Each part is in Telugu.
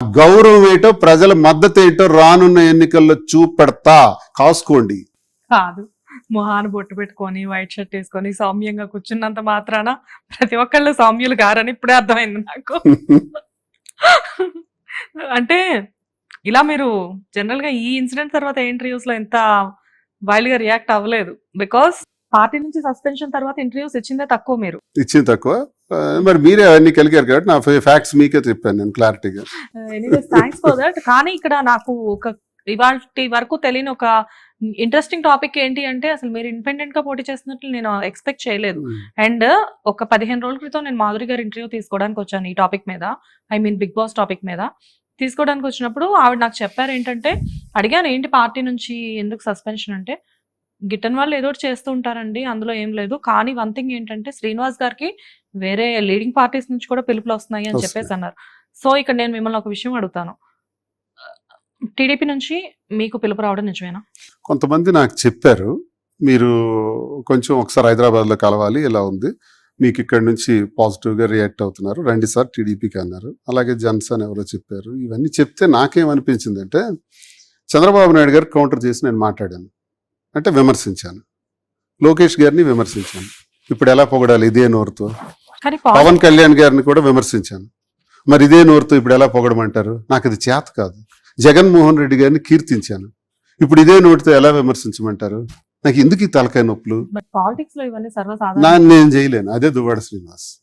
గౌరవం ఏంటో ప్రజల మద్దతు ఏంటో రానున్న ఎన్నికల్లో చూపెడతా. కాసుకోండి. కాదు. మొహాన్ని బొట్టు పెట్టుకొని వైట్ షర్ట్ వేసుకొని సౌమ్యంగా కూర్చున్నంత మాత్రాన ప్రతి ఒక్కళ్ళు సౌమ్యులు గారని ఇప్పుడే అర్థమైంది నాకు. అంటే ఇలా మీరు జనరల్గా ఈ ఇన్సిడెంట్ తర్వాత ఇంటర్వ్యూస్లో ఎంత వైల్డ్గా రియాక్ట్ అవ్వలేదు? బికాస్ పార్టీ నుంచి సస్పెన్షన్ తర్వాత ఇంటర్వ్యూస్ ఇచ్చిందే తక్కువ మీరు. ఇచ్చింది తక్కువ. మరి మీరే అవన్నీ కలిగారు కాబట్టి నా ఫ్యాక్ట్స్ మీకే చెప్పాను నేను క్లారిటీగా థ్యాంక్స్ ఫర్ దట్ కానీ ఇక్కడ నాకు ఒక ఇవాళ వరకు తెలియని ఒక ఇంట్రెస్టింగ్ టాపిక్ ఏంటి అంటే అసలు మీరు ఇండిపెండెంట్గా పోటీ చేస్తున్నట్లు నేను ఎక్స్పెక్ట్ చేయలేదు. అండ్ ఒక పదిహేను రోజుల క్రితం నేను మాధురి గారి ఇంటర్వ్యూ తీసుకోవడానికి వచ్చాను ఈ టాపిక్ మీద. I mean Bigg Boss topic మీద. తీసుకోవడానికి వచ్చినప్పుడు ఆవిడ నాకు చెప్పారు ఏంటంటే అడిగాను ఏంటి పార్టీ నుంచి ఎందుకు సస్పెన్షన్ అంటే గిట్టని వాళ్ళు ఏదో చేస్తూ ఉంటారండి అందులో ఏం లేదు. కానీ వన్ థింగ్ ఏంటంటే శ్రీనివాస్ గారికి వేరే లీడింగ్ పార్టీస్ నుంచి కూడా పిలుపులు వస్తున్నాయి అని. చెప్పేసి అన్నారు. సో ఇక్కడ నేను మిమ్మల్ని ఒక విషయం అడుగుతాను. టీడీపీ నుంచి మీకు పిలుపు రావడం నిజమేనా? కొంతమంది నాకు చెప్పారు మీరు కొంచెం ఒకసారి హైదరాబాద్లో కలవాలి ఇలా ఉంది. మీకు ఇక్కడ నుంచి పాజిటివ్గా రియాక్ట్ అవుతున్నారు. రండి సార్ టీడీపీకి అన్నారు. అలాగే జన్సన్ ఎవరో చెప్పారు. ఇవన్నీ చెప్తే నాకేమనిపించిందంటే చంద్రబాబు నాయుడు గారు కౌంటర్ చేసి నేను మాట్లాడాను. అంటే విమర్శించాను. లోకేష్ గారిని విమర్శించాను. ఇప్పుడు ఎలా పొగడాలి ఇదే నోరుతో? పవన్ కళ్యాణ్ గారిని కూడా విమర్శించాను. మరి ఇదే నోరుతో ఇప్పుడు ఎలా పొగడమంటారు? నాకు అది చేత కాదు. జగన్మోహన్ రెడ్డి గారిని కీర్తించాను. ఇప్పుడు ఇదే నోటితో ఎలా విమర్శించమంటారు? నాకు ఎందుకు ఈ తలకాయ నొప్పులు? నా నేను చేయలేను. అదే దువ్వాడ శ్రీనివాస్.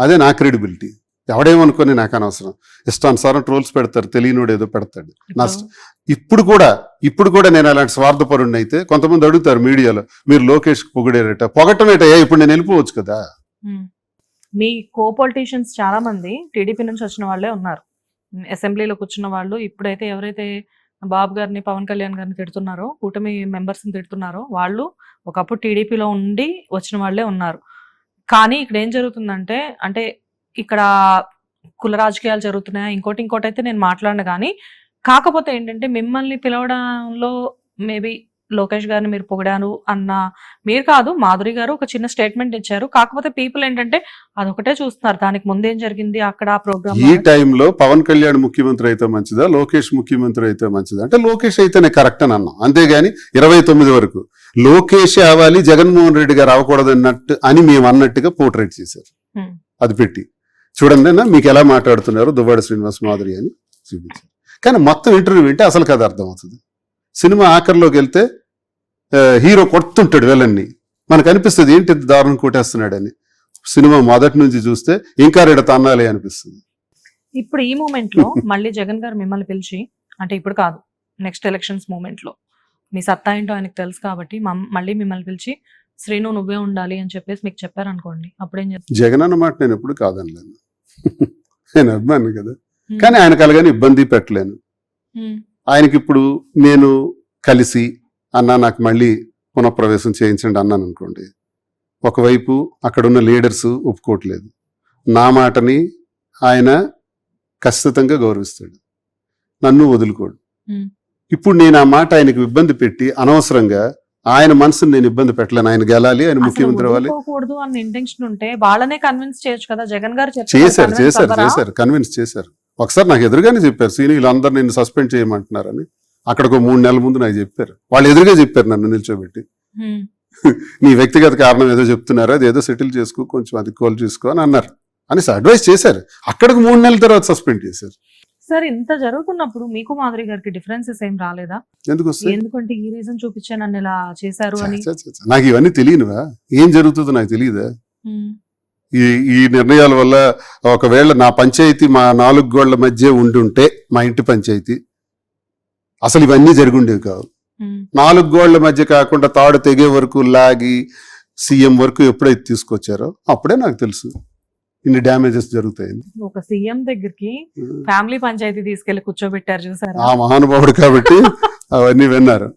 అదే నా క్రెడిబిలిటీ ఎవడేమనుకొని నాకు అనవసరం. ఇష్టానుసారం ట్రోల్స్ పెడతారు. తెలియనోడు ఏదో పెడతాడు. నష్టం ఇప్పుడు కూడా ఇప్పుడు కూడా నేను అలాంటి స్వార్థపరుణ్ణి అయితే కొంతమంది అడుగుతారు మీడియాలో మీరు లోకేష్ పొగిడేరట పొగటమేట ఇప్పుడు నేను వెళ్ళిపోవచ్చు కదా? మీ కో పొలిటీషియన్స్ చాలా మంది టీడీపీ నుంచి వచ్చిన వాళ్ళే ఉన్నారు. అసెంబ్లీలో కూర్చున్న వాళ్ళు ఇప్పుడైతే ఎవరైతే బాబు గారిని పవన్ కళ్యాణ్ గారిని తిడుతున్నారో కూటమి మెంబర్స్ని తిడుతున్నారో వాళ్ళు ఒకప్పుడు టీడీపీలో ఉండి వచ్చిన వాళ్ళే ఉన్నారు. కానీ ఇక్కడ ఏం జరుగుతుందంటే అంటే ఇక్కడ కుల రాజకీయాలు జరుగుతున్నాయా? ఇంకోటి ఇంకోటి అయితే నేను మాట్లాడను కానీ కాకపోతే ఏంటంటే మిమ్మల్ని పిలవడంలో మేబీ లోకేష్ గారిని మీరు పొగిడారు అన్న మీరు కాదు మాధురి గారు ఒక చిన్న స్టేట్మెంట్ ఇచ్చారు. కాకపోతే పీపుల్ ఏంటంటే అదొకటే చూస్తున్నారు. దానికి ముందేం జరిగింది? అక్కడ ఆ ప్రోగ్రామ్ ఈ టైంలో పవన్ కళ్యాణ్ ముఖ్యమంత్రి అయితే మంచిదా? లోకేష్ ముఖ్యమంత్రి అయితే మంచిదా? అంటే లోకేష్ అయితేనే కరెక్ట్ అని అన్నాం. అంతేగాని ఇరవై తొమ్మిది వరకు లోకేష్ అవ్వాలి జగన్మోహన్ రెడ్డి గారు అవ్వకూడదు అన్నట్టు అని మేము అన్నట్టుగా పోర్ట్రేట్ చేశారు. అది పెట్టి. చూడండి మీకు ఎలా మాట్లాడుతున్నారు దువ్వాడ శ్రీనివాస్ మాధురి అని చూపించారు కానీ మొత్తం ఇంటర్వ్యూ వింటే అసలు కథ అర్థమవుతుంది. సినిమా ఆఖరిలోకి వెళ్తే హీరో కొడుతుంటాడు వెళ్ళన్ని. మనకు అనిపిస్తుంది ఏంటి దారుణం కొట్టేస్తున్నాడని. సినిమా మొదటి నుంచి చూస్తే ఇంకా రెడ తన్నాలి అనిపిస్తుంది. ఇప్పుడు ఈ మూమెంట్లో మళ్ళీ జగన్ గారు మిమ్మల్ని పిలిచి అంటే ఇప్పుడు కాదు నెక్స్ట్ ఎలక్షన్స్ మూమెంట్లో మీ సత్తా ఏంటో ఆయనకు తెలుసు కాబట్టి మళ్ళీ మిమ్మల్ని పిలిచి శ్రీను నువ్వే ఉండాలి అని చెప్పేసి మీకు చెప్పారు అనుకోండి అప్పుడేం జగన్ అన్నమాట నేను ఎప్పుడు కాదనలేను. నేను అభిమాని కదా. కానీ ఆయనకు అలాగని ఇబ్బంది పెట్టలేను. మ్మ్. ఆయనకి ఇప్పుడు నేను కలిసి అన్న నాకు మళ్ళీ పునఃప్రవేశం చేయించండి అన్నాను అనుకోండి. ఒకవైపు అక్కడున్న లీడర్స్ ఒప్పుకోవట్లేదు. నా మాటని ఆయన ఖచ్చితంగా గౌరవిస్తాడు. నన్ను వదులుకోడు. Hmm. ఇప్పుడు నేను ఆ మాట ఆయనకు ఇబ్బంది పెట్టి అనవసరంగా ఆయన మనసుని నేను ఇబ్బంది పెట్టలేను. ఆయన గెలాలి ఆయన ముఖ్యమంత్రి అవ్వాలి. వదులుకోకూడదు అన్న ఇంటెన్షన్ ఉంటే వాళ్ళనే కన్విన్స్ చేయొచ్చు కదా. జగన్ గారు చెప్పారు, చేశారు చేశారు? చేశారు కన్విన్స్ చేశారు. ఒకసారి నాకు ఎదురుగానే చెప్పారు సీని వీళ్ళందరూ నిన్ను సస్పెండ్ చేయమంటున్నారని. అక్కడికి ఒక మూడు నెలల ముందు నాకు చెప్పారు. వాళ్ళు ఎదురుగా చెప్పారు నన్ను నిల్చోబెట్టి. నీ వ్యక్తిగత కారణం ఏదో చెప్తున్నారు అది ఏదో సెటిల్ చేసుకో కొంచెం అది కోల్ చేసుకో అని అన్నారు. అనేసి అడ్వైస్ చేశారు. అక్కడికి మూడు నెలల తర్వాత సస్పెండ్ చేశారు. సార్ ఇంత జరుగుతున్నప్పుడు మీకు మాధురి గారికి డిఫరెన్సెస్ ఏం రాలేదా? ఎందుకు ఎందుకంటే ఈ రీజన్ చూపించే నన్ను ఇలా చేశారు అని. నాకు ఇవన్నీ తెలియనువా? ఏం జరుగుతుందో నాకు తెలియదా. ఈ ఈ నిర్ణయాల వల్ల ఒకవేళ నా పంచాయతీ మా నాలుగు గోళ్ళ మధ్య ఉండుంటే మా ఇంటి పంచాయతీ. అసలు ఇవన్నీ జరుగుండేవి కావు. నాలుగు గోళ్ళ మధ్య కాకుండా తాడు తెగే వరకు లాగి సీఎం వరకు ఎప్పుడైతే తీసుకొచ్చారో అప్పుడే నాకు తెలుసు ఇన్ని డ్యామేజెస్ జరుగుతాయని. ఒక సీఎం దగ్గరికి ఫ్యామిలీ పంచాయతీ తీసుకెళ్ళి కూర్చోబెట్టారు చూసారా? ఆ మహానుభావుడు కాబట్టి అవన్నీ విన్నారు.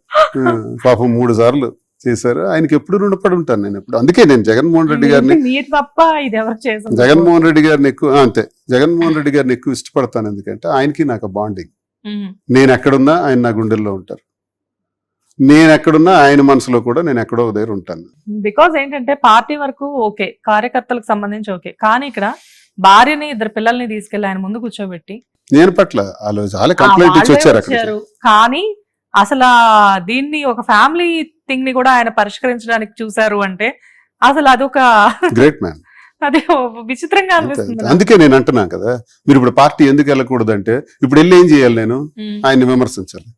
పాపం మూడు సార్లు. చేశారు. ఆయనకి ఎప్పుడు రుణపడి ఉంటాను నేను ఎప్పుడు. అందుకే నేను జగన్మోహన్ రెడ్డి గారిని మీరు తప్ప ఇది ఎవరు చేసారు జగన్మోహన్ రెడ్డి గారిని ఎక్కువ అంతే. జగన్మోహన్ రెడ్డి గారిని ఎక్కువ ఇష్టపడతాను ఎందుకంటే ఆయనకి నాకు బాండింగ్. నేను ఎక్కడున్నా ఆయన నా గుండెల్లో ఉంటారు. నేను ఎక్కడున్నా ఆయన మనసులో కూడా నేను ఎక్కడో ఒక దగ్గర ఉంటాను. బికాజ్ ఏంటంటే పార్టీ వరకు ఓకే కార్యకర్తలకు సంబంధించి ఓకే. కానీ ఇక్కడ భార్యని ఇద్దరు పిల్లల్ని తీసుకెళ్ళి ఆయన ముందు కూర్చోబెట్టి నేను పట్ల వాళ్ళు కంప్లైంట్ ఇచ్చి వచ్చారు. కానీ అసలు దీన్ని ఒక ఫ్యామిలీ థింగ్ని కూడా ఆయన పరిష్కరించడానికి చూశారు అంటే అసలు అదొక గ్రేట్ మ్యాన్ అది విచిత్రంగా అనిపిస్తుంది. అందుకే నేను అంటున్నాను కదా మీరు ఇప్పుడు పార్టీ ఎందుకు వెళ్ళకూడదు అంటే ఇప్పుడు వెళ్ళి ఏం చేయాలి నేను? ఆయన్ని విమర్శించాలి.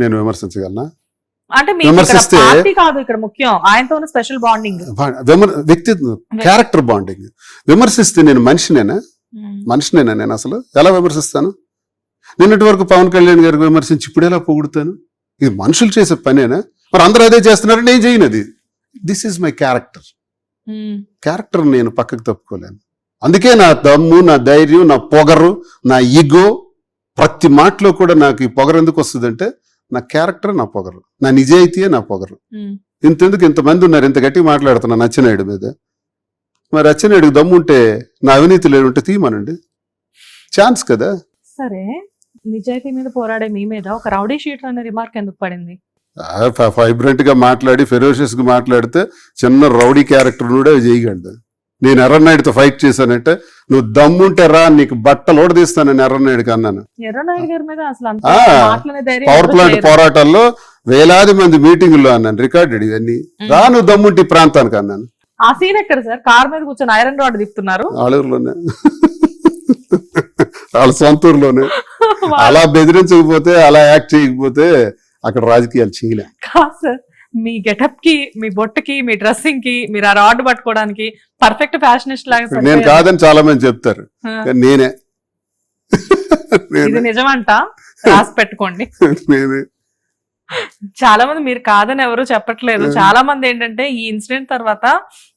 నేను విమర్శించగలనా? అంటే పార్టీ కాదు ఇక్కడ ముఖ్యం ఆయనతో స్పెషల్ బాండింగ్ వ్యక్తి క్యారెక్టర్ బాండింగ్ విమర్శిస్తే నేను మనిషినేనా? మనిషినేనా నేను అసలు? ఎలా విమర్శిస్తాను? నిన్నటి వరకు పవన్ కళ్యాణ్ గారికి విమర్శించి ఇప్పుడు ఎలా పొగుడుతాను? ఇది మనుషులు చేసే పనేనా? మరి అందరూ అదే చేస్తున్నారు నేను చేయను అది. This is my character character నేను పక్కకు తప్పుకోలేను. అందుకే నా దమ్ము నా ధైర్యం నా పొగరు నా ఈగో ప్రతి మాటలో కూడా నాకు ఈ పొగరు ఎందుకు వస్తుందంటే నా క్యారెక్టర్ నా పొగరు నా నిజాయితీయే నా పొగరు. ఇంతెందుకు ఇంతమంది ఉన్నారు ఇంత గట్టిగా మాట్లాడుతున్నా నచ్చినాయుడు మీద. మరి అచ్చెన్నాయుడికి దమ్ము ఉంటే నా అవినీతి లేనుంటే తీయమనండి. ఛాన్స్ కదా? సరే నిజాయితీ మీద పోరాడే మీ మీద ఒక రౌడీ షీటర్ అనే రిమార్క్ ఎందుకు పడింది? వైబ్రెంట్గా మాట్లాడి ఫెరోషియస్గా మాట్లాడితే చిన్న రౌడీ క్యారెక్టర్ కూడా చేయగలదు నేను ఎర్రనాయుడితో ఫైట్ చేశానంటే నువ్వు దమ్ముంటే రా నీకు బట్టలు ఓడదీస్తానని ఎర్రనాయుడికి అన్నాను. Power plant. పోరాటాల్లో వేలాది మంది మీటింగుల్లో అన్నాను రికార్డెడ్ ఇవన్నీ రా నువ్వు దమ్ముంటి ప్రాంతానికి అన్నాను. ఆ సీన్ ఎక్కడ సార్? కార్ మీద కూర్చొని ఐరన్ రాడ్ ఆలూరులోనే. వాళ్ళ సొంత ఊర్లోనే. అలా బెదిరించకపోతే అలా యాక్ట్ చేయకపోతే అక్కడ రాజకీయాలు చేయలే. కాదు సార్ మీ గెటప్కి మీ బొట్టుకి మీ డ్రెస్సింగ్కి మీరు ఆ రాడ్ పట్టుకోవడానికి పర్ఫెక్ట్ ఫ్యాషనిస్ట్ లాగా నేను. కాదని చాలా మంది చెప్తారు. నేనే. ఇది నిజమంట? రాసి పెట్టుకోండి. చాలా మంది మీరు కాదని ఎవరు చెప్పట్లేదు. చాలా మంది ఏంటంటే ఈ ఇన్సిడెంట్ తర్వాత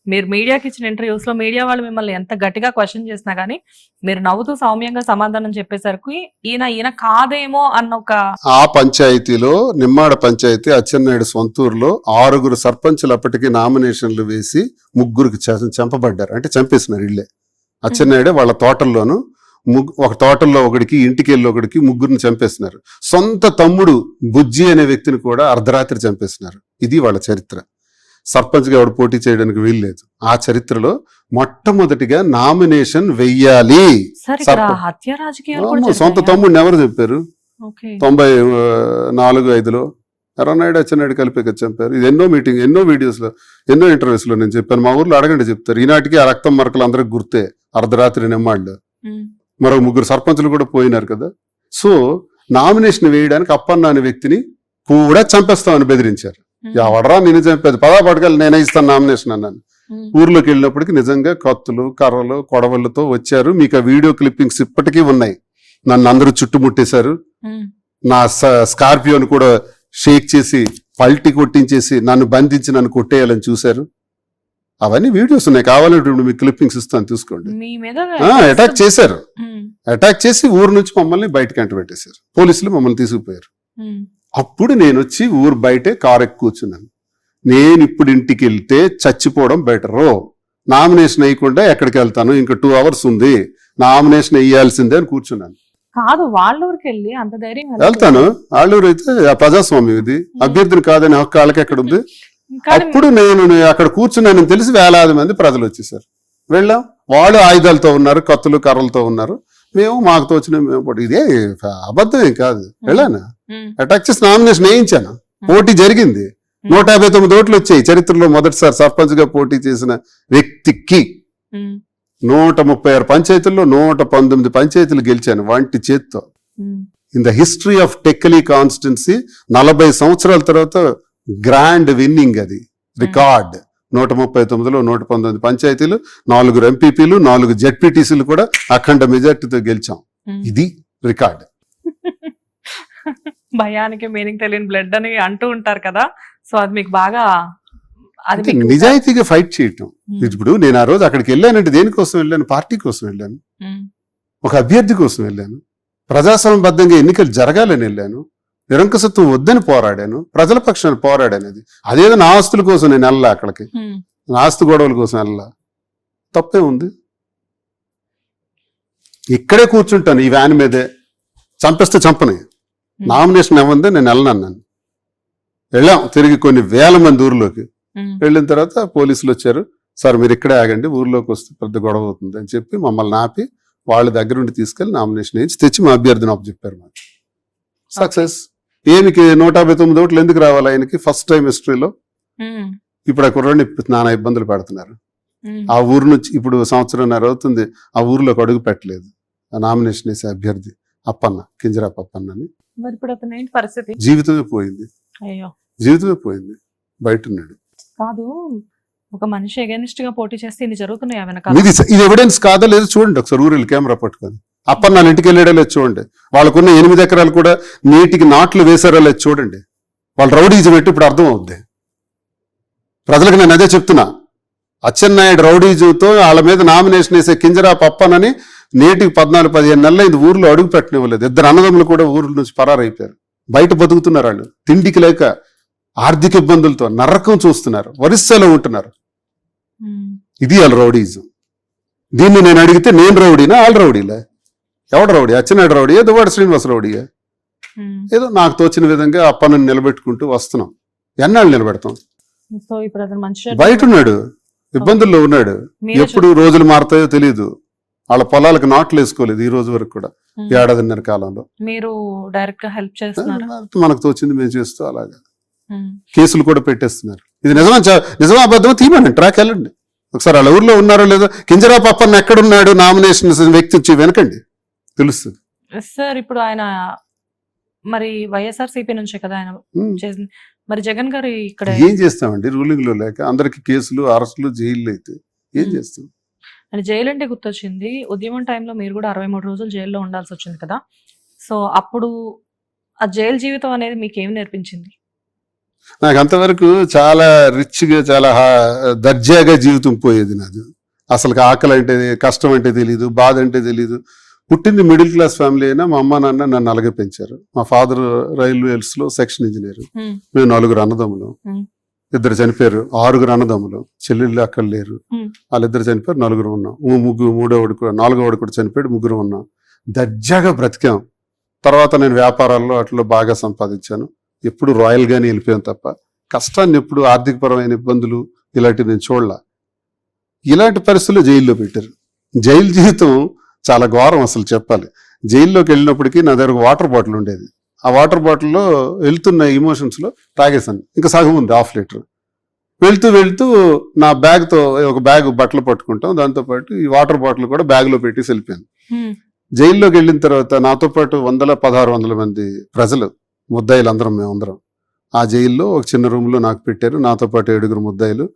మీరు మీడియాకి ఇచ్చిన ఇంటర్వ్యూస్లో మీడియా వాళ్ళు మిమ్మల్ని ఎంత గట్టిగా క్వశ్చన్ చేసినా గానీ మీరు నవ్వుతూ సౌమ్యంగా సమాధానం చెప్పేసరికి ఈయన ఈయన కాదేమో అన్న ఒక ఆ పంచాయతీలో నిమ్మాడ పంచాయతీ అచ్చెన్నాయుడు సొంతూరులో ఆరుగురు సర్పంచులు అప్పటికి నామినేషన్లు వేసి ముగ్గురికి చ- చంపబడ్డారు. అంటే చంపేసినారు ఇళ్ళే అచ్చెన్నాయుడే వాళ్ళ తోటల్లోను ముగ్గు ఒక తోటల్లో ఒకడికి ఇంటికి వెళ్ళి ఒకడికి ముగ్గురిని చంపేసినారు. సొంత తమ్ముడు బుజ్జి అనే వ్యక్తిని కూడా అర్ధరాత్రి చంపేసినారు. ఇది వాళ్ళ చరిత్ర. సర్పంచ్గా ఎవడు పోటీ చేయడానికి వీల్లేదు ఆ చరిత్రలో మొట్టమొదటిగా నామినేషన్ వెయ్యాలి. సొంత? తమ్ముడిని ఎవరు చెప్పారు? తొంభై నాలుగు ఐదులో. ఎర్రనాయుడు అచ్చెన్నాయుడు కలిపి చంపారు. ఇది ఎన్నో మీటింగ్ ఎన్నో వీడియోస్లో ఎన్నో ఇంటర్వ్యూస్లో నేను చెప్పాను. మా ఊర్లో అడగండి చెప్తారు. ఈనాటికి ఆ రక్తం మరకలు అందరికి గుర్తే అర్ధరాత్రి నిమ్మాళ్ళు. మరో ముగ్గురు సర్పంచులు కూడా పోయినారు కదా. సో నామినేషన్ వేయడానికి అప్పన్న అనే వ్యక్తిని కూడా చంపేస్తామని బెదిరించారు. ఎవడరా నేను చంపేది. పదా పడగలు నేనే ఇస్తాను నామినేషన్ అన్నాను. ఊర్లోకి వెళ్ళినప్పటికి నిజంగా కత్తులు కర్రలు కొడవలతో వచ్చారు. మీకు ఆ వీడియో క్లిప్పింగ్స్ ఇప్పటికీ ఉన్నాయి. నన్ను అందరూ చుట్టుముట్టేశారు. నా స్కార్పియోని కూడా షేక్ చేసి పల్టి కొట్టించేసి నన్ను బంధించి నన్ను కొట్టేయాలని చూశారు. అవన్నీ వీడియోస్ ఉన్నాయి. కావాలంటే మీకు క్లిప్పింగ్స్ ఇస్తాను. మీద అటాక్ చేశారు. అటాక్ చేసి ఊరు నుంచి మమ్మల్ని బయటకు అంట పెట్టేశారు పోలీసులు మమ్మల్ని తీసుకుపోయారు. అప్పుడు నేను వచ్చి ఊరు బయటే కారు ఎక్కి కూర్చున్నాను. నేను ఇప్పుడు ఇంటికి వెళ్తే చచ్చిపోవడం బెటరు. నామినేషన్ వేయకుండా ఎక్కడికి వెళ్తాను? ఇంకా టూ అవర్స్ ఉంది. నామినేషన్ వేయాల్సిందే అని కూర్చున్నాను. కాదు వాళ్ళ ఊరికి వెళ్ళి అంత ధైర్యం వెళ్తాను. ఆళ్ళూరు అయితే ఆ ప్రజాస్వామ్యం ఇది. అభ్యర్థిని కాదని హక్కు వాళ్ళకి ఎక్కడ ఉంది అప్పుడు నేను అక్కడ కూర్చున్నానని తెలిసి వేలాది మంది ప్రజలు వచ్చేసారు. వెళ్ళాం. వాళ్ళు ఆయుధాలతో ఉన్నారు కత్తులు కర్రలతో ఉన్నారు. మేము మాకు తోచిన మేము పోటీ. ఇదే అబద్ధం ఏం కాదు వెళ్ళాను? అటాక్ చేసి నామినేషన్ వేయించాను. పోటీ జరిగింది. నూట యాభై తొమ్మిది ఓట్లు వచ్చాయి. చరిత్రలో మొదటిసారి సర్పంచ్గా పోటీ చేసిన వ్యక్తికి నూట ముప్పై ఆరు పంచాయతీల్లో నూట పంతొమ్మిది పంచాయతీలు గెలిచాను. వంటి చేత్తో. In the history of Tekkali constituency నలభై సంవత్సరాల తర్వాత గ్రాండ్ విన్నింగ్ అది. రికార్డ్ నూట ముప్పై తొమ్మిదిలో నూట పంతొమ్మిది పంచాయతీలు నాలుగు ఎంపీపీలు నాలుగు జెడ్పీటీసీలు కూడా అఖండ మెజార్టీతో గెలిచాం. ఇది రికార్డ్. భయానికి మీనింగ్ తెలియని బ్లడ్ అని అంటూ ఉంటారు కదా. సో అది మీకు బాగా అది నిజాయితీగా ఫైట్ చేయటం. ఇప్పుడు నేను ఆ రోజు అక్కడికి వెళ్ళానంటే దేనికోసం వెళ్ళాను? పార్టీ కోసం వెళ్ళాను. ఒక అభ్యర్థి కోసం వెళ్ళాను. ప్రజాస్వామ్యబద్ధంగా ఎన్నికలు జరగాలని వెళ్ళాను. నిరంకుశత్వం వద్దని పోరాడాను ప్రజల పక్షాన్ని పోరాడాను అది. అదేదో నా ఆస్తుల కోసం నేను వెళ్ళా అక్కడికి. నా ఆస్తి గొడవల కోసం వెళ్ళా తప్పే ఉంది. ఇక్కడే కూర్చుంటాను ఈ వ్యాన్ మీదే. చంపేస్తే చంపని. నామినేషన్ ఏముంది నేను వెళ్ళనన్నాను వెళ్ళాం. తిరిగి కొన్ని వేల మంది ఊర్లోకి. వెళ్ళిన తర్వాత పోలీసులు వచ్చారు. సార్ మీరు ఇక్కడే ఆగండి. ఊర్లోకి వస్తే పెద్ద గొడవ అవుతుంది అని చెప్పి మమ్మల్ని ఆపి వాళ్ళ దగ్గర ఉండి తీసుకెళ్ళి నామినేషన్ వేయించి తెచ్చి మా అభ్యర్థిని అప్పు చెప్పారు మాకు. సక్సెస్. ఏమికి నూట యాభై తొమ్మిది ఓట్లు ఎందుకు రావాలి ఆయనకి? ఫస్ట్ టైం హిస్టరీలో ఇప్పుడు ఆ కుర్రాడిని నానా ఇబ్బందులు పెడుతున్నారు. ఆ ఊరు నుంచి ఇప్పుడు సంవత్సరంన్నర అవుతుంది. ఆ ఊర్లోకి అడుగు పెట్టలేదు. ఆ నామినేషన్ వేసే అభ్యర్థి అప్పన్న కింజరాప్ అప్పన్న అని పరిస్థితి? జీవితమే పోయింది. అయ్యో. జీవితమే పోయింది. బయట ఉన్నాడు. కాదు ఒక మనిషి అగేనిస్ట్గా పోటీ చేస్తే ఇన్ని జరుగుతున్నాయి ఇది ఇది ఎవిడెన్స్ కాదో? లేదో చూడండి ఒకసారి ఊరిలో కెమెరా పట్టుకొని. అప్పన్న వాళ్ళ ఇంటికి వెళ్ళాడో లేదు చూడండి. వాళ్ళకున్న ఎనిమిది ఎకరాలు కూడా నీటికి నాట్లు వేశారో లేదు చూడండి. వాళ్ళు రౌడీజం పెట్టి ఇప్పుడు అర్థం అవుద్ది ప్రజలకు నేను అదే చెప్తున్నా. అచ్చెన్నాయుడు రౌడీజంతో వాళ్ళ మీద నామినేషన్ వేసే కింజరా పప్పనని నేటికి పద్నాలుగు పదిహేను నెలలు ఇది ఊర్లో అడుగు పెట్టనివ్వలేదు. ఇద్దరు అన్నదమ్ములు కూడా ఊర్ల నుంచి పరారైపోయారు. బయట బతుకుతున్నారు వాళ్ళు. తిండికి లేక ఆర్థిక ఇబ్బందులతో నరకం చూస్తున్నారు. వరిస్సలో ఉంటున్నారు. ఇది వాళ్ళ రౌడీజం. దీన్ని నేను అడిగితే నేను రౌడీనా? వాళ్ళ రౌడీలే? ఎవడు రౌడీ? అచ్చెన్నాయుడు రౌడీయే దువ్వాడు శ్రీనివాస రౌడీయే ఉమ్. ఏదో నాకు తోచిన విధంగా అప్పని నిలబెట్టుకుంటూ వస్తున్నాం. ఎన్నాళ్ళు నిలబెడతాం? బయట ఉన్నాడు. ఇబ్బందుల్లో ఉన్నాడు. ఎప్పుడు రోజులు మారుతాయో తెలియదు వాళ్ళ పొలాలకు నాట్లు వేసుకోలేదు ఈ రోజు వరకు కూడా. ఏడాదిన్నర కాలంలో. మీరు డైరెక్ట్గా హెల్ప్ చేస్తున్నారా? మనకు తోచింది మేము చేస్తూ అలాగా. కేసులు కూడా పెట్టేస్తున్నారు. ఇది నిజమా నిజమా అబద్ధమా? తీయమని ట్రాక్ వెళ్ళండి. ఒకసారి వాళ్ళ ఊర్లో ఉన్నారో లేదో కింజరా పప్పన్న ఎక్కడున్నాడు? నామినేషన్ వ్యక్తి వచ్చి వెనకండి. తెలుస్తుంది. సార్ ఇప్పుడు ఆయన మరి వైఎస్ఆర్ సిపి నుంచే కదా ఆయన. చేసింది మరి జగన్ గారు ఇక్కడ ఏం చేస్తామండి? రూలింగ్లో లేక అందరికి కేసులు అరెస్టులు జైళ్ళు అయితే ఏం. చేస్తాం? ఆయన జైలు అంటే గుర్తొచ్చింది. ఉద్యమం టైంలో మీరు కూడా అరవై మూడు రోజులు జైల్లో ఉండాల్సి వచ్చింది కదా. సో అప్పుడు ఆ జైలు జీవితం అనేది మీకు ఏం నేర్పించింది? నాకు అంతవరకు చాలా రిచ్గా చాలా దర్జాగా జీవితం పోయేది నాది. అసలు ఆకలి అంటే కష్టం అంటే తెలియదు బాధ అంటే తెలియదు పుట్టింది మిడిల్ క్లాస్ ఫ్యామిలీ అయినా మా అమ్మ నాన్న నన్ను అలాగే పెంచారు. మా ఫాదర్ రైల్వేస్లో సెక్షన్ ఇంజనీర్. మేము నలుగురు అన్నదమ్ములు. ఇద్దరు చనిపోయారు. ఆరుగురు అన్నదమ్ములు. చెల్లెళ్ళు అక్కడ లేరు. వాళ్ళిద్దరు చనిపోయారు. నలుగురు ఉన్నాం. ముగ్గురు మూడోవాడు కూడా నాలుగోవాడు కూడా చనిపోయాడు. ముగ్గురు ఉన్నాం. దర్జాగా బ్రతికాం. తర్వాత నేను వ్యాపారాల్లో అట్లా బాగా సంపాదించాను. ఎప్పుడు రాయల్ గానే వెళ్ళిపోయాం తప్ప కష్టాన్ని ఎప్పుడు ఆర్థికపరమైన ఇబ్బందులు ఇలాంటివి నేను చూడలా. ఇలాంటి పరిస్థితుల్లో జైల్లో పెట్టారు. జైలు జీవితం చాలా ఘోరం అసలు చెప్పాలి. జైల్లోకి వెళ్ళినప్పటికీ నా దగ్గర వాటర్ బాటిల్ ఉండేది. ఆ వాటర్ బాటిల్లో వెళ్తున్న ఎమోషన్స్లో తాగేశాను. ఇంకా సగం ఉంది హాఫ్ లీటర్. వెళ్తూ వెళ్తూ నా బ్యాగ్తో ఒక బ్యాగ్ బట్టలు పట్టుకుంటాం. దాంతో పాటు ఈ వాటర్ బాటిల్ కూడా బ్యాగ్లో పెట్టి వెళ్ళిపోయాను జైల్లోకి వెళ్ళిన తర్వాత నాతో పాటు వందల పదహారు వందల మంది ప్రజలు ముద్దాయిలు అందరం మేమందరం ఆ జైల్లో ఒక చిన్న రూమ్లో నాకు పెట్టారు. నాతో పాటు ఏడుగురు ముద్దాయిలు.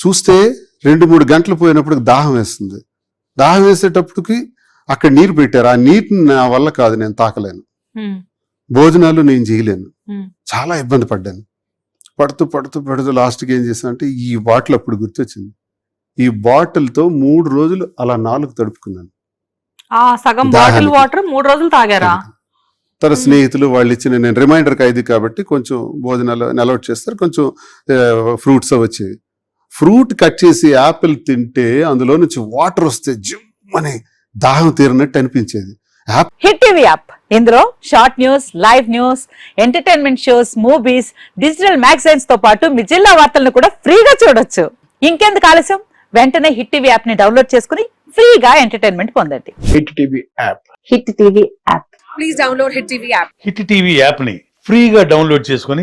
చూస్తే రెండు మూడు గంటలు పోయినప్పుడు దాహం వేస్తుంది. దాహం వేసేటప్పటికి అక్కడ నీరు పెట్టారు. ఆ నీటిని నా వల్ల కాదు నేను తాకలేను. భోజనాలు నేను చేయలేను. చాలా ఇబ్బంది పడ్డాను. పడుతూ పడుతూ పడుతూ లాస్ట్కి ఏం చేశాను అంటే ఈ బాటిల్ అప్పుడు గుర్తొచ్చింది. ఈ బాటిల్తో మూడు రోజులు అలా నాలుగు తడుపుకున్నాను. ఆ సగం బాటిల్ దాహానికి. వాటర్ మూడు రోజులు తాగారా? తర్వాత మ్మ్. స్నేహితులు వాళ్ళు ఇచ్చిన నేను రిమైండర్ ఖైదీ కాబట్టి కొంచెం భోజనాలు అలౌట్ చేస్తారు. కొంచెం ఫ్రూట్స్ వచ్చేవి. ఫ్రూట్ కట్ చేసి యాపిల్ తింటే అందులో నుంచి వాటర్ వస్తే జిమ్ అని దాహం తీరినట్టు అనిపించేది. Hit TV app. ఇందులో short news live news entertainment shows movies digital మ్యాగజైన్స్తో పాటు మీ జిల్లా వార్తలను కూడా ఫ్రీగా చూడొచ్చు. ఇంకెందుకు ఆలస్యం? వెంటనే హిట్ టీవీ యాప్ని డౌన్లోడ్ చేసుకుని ఫ్రీగా ఎంటర్టైన్మెంట్ పొందండి. Hit TV app. Hit TV app. Please download Hit TV app. Hit TV యాప్ని ఫ్రీగా డౌన్లోడ్ చేసుకొని